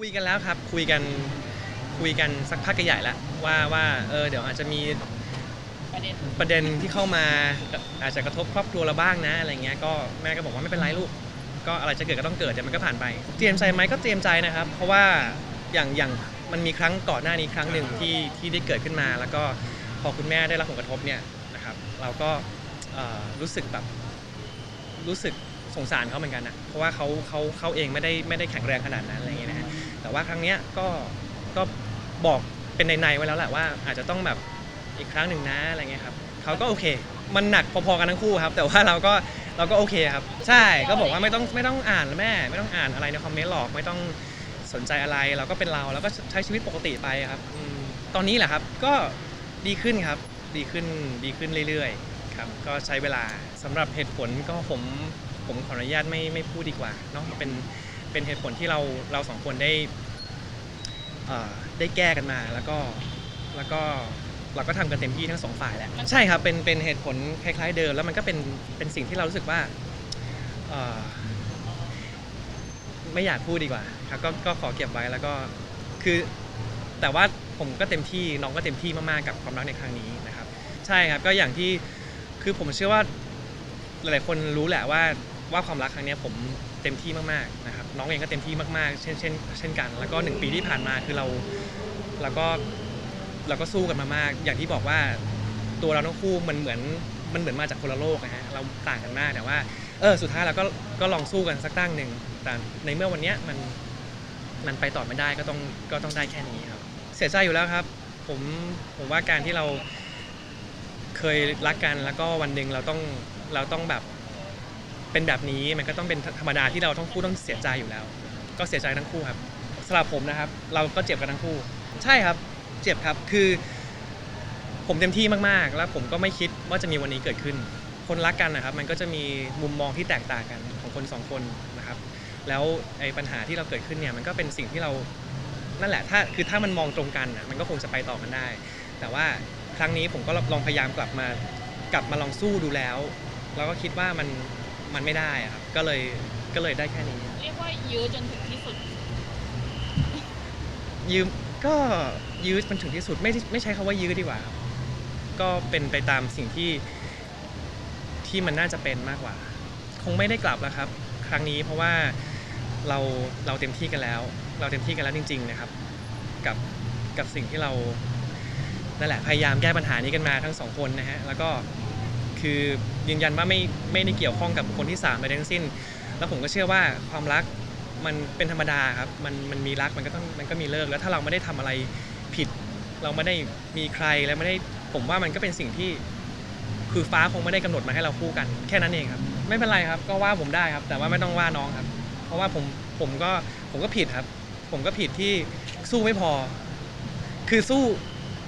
คุยกันแล้วครับ คุยกันคุยกันสักพักใหญ่แล้วว่าว่าเออเดี๋ยวอาจจะมีประเด็นประเด็นที่เข้ามาอาจจะกระทบครอบครัวเราบ้างนะอะไรเงี้ยก็แม่ก็บอกว่าไม่เป็นไรลูก ก็อะไรจะเกิดก็ต้องเกิดเดี๋ยวมันก็ผ่านไป เตรียมใจไหมก็เตรียมใจนะครับ เพราะว่าอย่างอย่างมันมีครั้งก่อนหน้านี้ครั้งหนึ่งที่ที่ได้เกิดขึ้นมา แล้วก็พอคุณแม่ได้รับผลกระทบเนี่ยนะครับ เราก็รู้สึกแบบรู้สึกสงสารเขาเหมือนกันนะเพราะว่าเขาเขาเขาเองไม่ได้ไม่ได้แข็งแรงขนาดนั้นอะไรเแต่ว่าครั้งเนี้ยก็ก็บอกเป็นในๆไว้แล้วแหละว่า อาจจะต้องแบบอีกครั้งหนึ่งนะอะไรเงี้ยครับเขาก็โอเค มันหนักพอๆกันทั้งคู่ครับ แต่ว่าเราก็เราก็โอเคครับ ใช่ก็บอกว่าไม่ต้องไม่ต้องอ่านแม่ ไม่ต้องอ่านอะไรในคอมเมนต์หรอกไม่ต้องสนใจอะไรเราก็เป็นเราแล้วก็ใช้ชีวิตปกติไปครับอืมตอนนี้แหละครับก็ดีขึ้นครับ ดีขึ้นดีขึ้นเรื่อยๆครับ ก็ใช้เวลาสำหรับเหตุผลก็ผมผมขออนุญาตไม่ไม่พูดดีกว่าเนาะเป็น เป็นเหตุผลที่เราเราสองคนได้เอ่อได้แก้กันมาแล้วก็แล้วก็เราก็ทำกันเต็มที่ทั้งสองฝ่ายแหละใช่ครับเป็นเป็นเหตุผลคล้ายๆเดิมแล้วมันก็เป็นเป็นสิ่งที่เรารู้สึกว่าเอ่อไม่อยากพูดดีกว่าครับก็ก็ขอเก็บไว้แล้วก็คือแต่ว่าผมก็เต็มที่น้องก็เต็มที่มากๆกับความรักในครั้งนี้นะครับ ใช่ครับก็อย่างที่คือผมเชื่อว่าหลายๆคนรู้แหละว่าว่าความรักครั้งเนี้ยผม เต็มที่มากๆนะครับน้องเองก็เต็มที่มากๆ เช่นเช่นเช่นกัน แล้วก็หนึ่งปีที่ผ่านมาคือเราเราก็เราก็สู้กันมามาก อย่างที่บอกว่าตัวเราทั้งคู่มันเหมือนมันเหมือนมาจากคนละโลกนะฮะเราต่างกันมากแต่ว่าเออสุดท้ายเราก็ก็ลองสู้กันสักตั้งหนึ่งแต่ในเมื่อวันเนี้ยมันมันไปต่อไม่ได้ก็ต้องก็ต้องได้แค่นี้ครับ เสียใจอยู่แล้วครับ ผมผมว่าการที่เราเคยรักกันแล้วก็วันหนึ่งเราต้องเราต้องแบบ เป็นแบบนี้มันก็ต้องเป็นธรรมดาที่เราทั้งคู่ต้องเสียใจอยู่แล้ว ก็เสียใจทั้งคู่ครับสำหรับผมนะครับ เราก็เจ็บกันทั้งคู่ ใช่ครับ เจ็บครับคือ ผมเต็มที่มากๆ แล้วผมก็ไม่คิดว่าจะมีวันนี้เกิดขึ้น คนรักกันนะครับ มันก็จะมีมุมมองที่แตกต่างกันของคนสองคนนะครับ แล้วไอ้ปัญหาที่เราเกิดขึ้นเนี่ยมันก็เป็นสิ่งที่เรานั่นแหละถ้าคือถ้ามันมองตรงกันนะมันก็คงจะไปต่อกันได้ แต่ว่าครั้งนี้ผมก็ลองพยายามกลับมากลับมาลองสู้ดูแล้ว แล้วก็คิดว่ามัน มันไม่ได้อะครับ ก็เลยก็เลยได้แค่นี้ เรียกว่ายื้อจนถึงที่สุด ยืมก็ยื้อมันถึงที่สุดไม่ไม่ใช้คำว่ายื้อดีกว่าครับก็เป็นไปตามสิ่งที่ที่มันน่าจะเป็นมากกว่า คงไม่ได้กลับแล้วครับ ครั้งนี้เพราะว่าเราเราเต็มที่กันแล้ว เราเต็มที่กันแล้วจริง ๆนะครับ กับกับสิ่งที่เรานั่นแหละพยายามแก้ปัญหานี้กันมาทั้งสองคนนะฮะแล้วก็ คือยืนยันว่าไม่ไม่ได้เกี่ยวข้องกับบุคคนที่สามใดทั้งสิ้น แล้วผมก็เชื่อว่าความรักมันเป็นธรรมดาครับมันมันมีรักมันก็ต้องมันก็มีเลิกแล้วถ้าเราไม่ได้ทำอะไรผิด เราไม่ได้มีใครแล้วไม่ได้ผมว่ามันก็เป็นสิ่งที่คือฟ้าคงไม่ได้กำหนดมาให้เราคู่กัน แค่นั้นเองครับ ไม่เป็นไรครับ ก็ว่าผมได้ครับ แต่ว่าไม่ต้องว่าน้องครับ เพราะว่าผมผมก็ผมก็ผิดครับ ผมก็ผิดที่สู้ไม่พอ คือสู้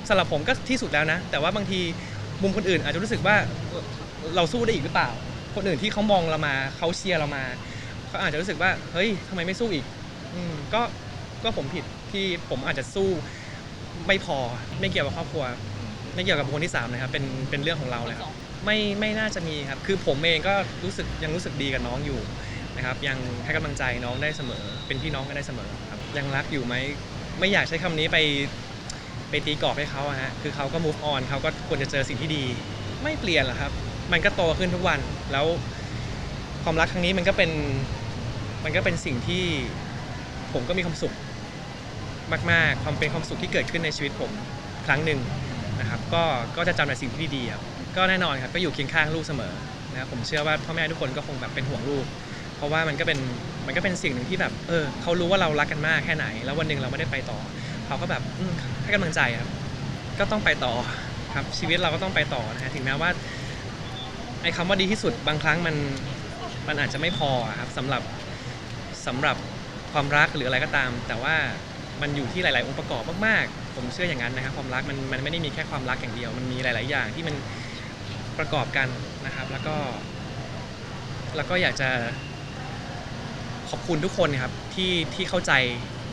สำหรับผมก็ที่สุดแล้วนะ แต่ว่าบางที มุมคนอื่นอาจจะรู้สึกว่าเราสู้ได้อีกหรือเปล่า คนอื่นที่เขามองเรามาเขาเชียร์เรามาเขาอาจจะรู้สึกว่าเฮ้ยทำไมไม่สู้อีกอืมก็ก็ผมผิดที่ผมอาจจะสู้ไม่พอไม่เกี่ยวกับครอบครัว ไม่เกี่ยวกับบุคคลที่สามนะครับเป็นเป็นเรื่องของเราเลยครับไม่ไม่น่าจะมีครับ คือผมเองก็รู้สึกยังรู้สึกดีกับน้องอยู่นะครับ ยังให้กำลังใจน้องได้เสมอ เป็นพี่น้องกันได้เสมอครับ ยังรักอยู่ไหมไม่อยากใช้คำนี้ไป ไปตีกรอบให้เขาอะฮะคือเขาก็ move on เขาก็ควรจะเจอสิ่งที่ดี ไม่เปลี่ยนหรอกครับ มันก็โตขึ้นทุกวันแล้วความรักครั้งนี้มันก็เป็นมันก็เป็นสิ่งที่ผมก็มีความสุขมากๆ ความเป็นความสุขที่เกิดขึ้นในชีวิตผมครั้งหนึ่งนะครับ ก็ก็จะจำแต่สิ่งที่ดีๆครับก็แน่นอนครับก็อยู่เคียงข้างลูกเสมอนะครับผมเชื่อว่าพ่อแม่ทุกคนก็คงแบบเป็นห่วงลูก เพราะว่ามันก็เป็นมันก็เป็นสิ่งหนึ่งที่แบบเออเขารู้ว่าเรารักกันมากแค่ไหน แล้ววันหนึ่งเราไม่ได้ไปต่อ เขาก็แบบให้กำลังใจครับ ก็ต้องไปต่อครับชีวิตเราก็ต้องไปต่อนะฮะถึงแม้ว่าไอ้คำว่าดีที่สุดบางครั้งมันมันอาจจะไม่พอครับสำหรับสำหรับความรักหรืออะไรก็ตาม แต่ว่ามันอยู่ที่หลาย ๆ องค์ประกอบมาก ๆ ผมเชื่ออย่างนั้นนะครับความรักมันมันไม่ได้มีแค่ความรักอย่างเดียว มันมีหลาย ๆ อย่างที่มันประกอบกันนะครับ แล้วก็ แล้วก็อยากจะขอบคุณทุกคนครับที่ที่เข้าใจ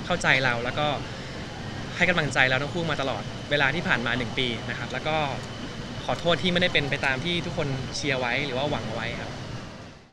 เข้าใจเราแล้วก็ ให้กำลังใจเราทั้งคู่มาตลอดเวลาที่ผ่านมาหนึ่งปีนะครับ แล้วก็ขอโทษที่ไม่ได้เป็นไปตามที่ทุกคนเชียร์ไว้หรือว่าหวังเอาไว้ครับ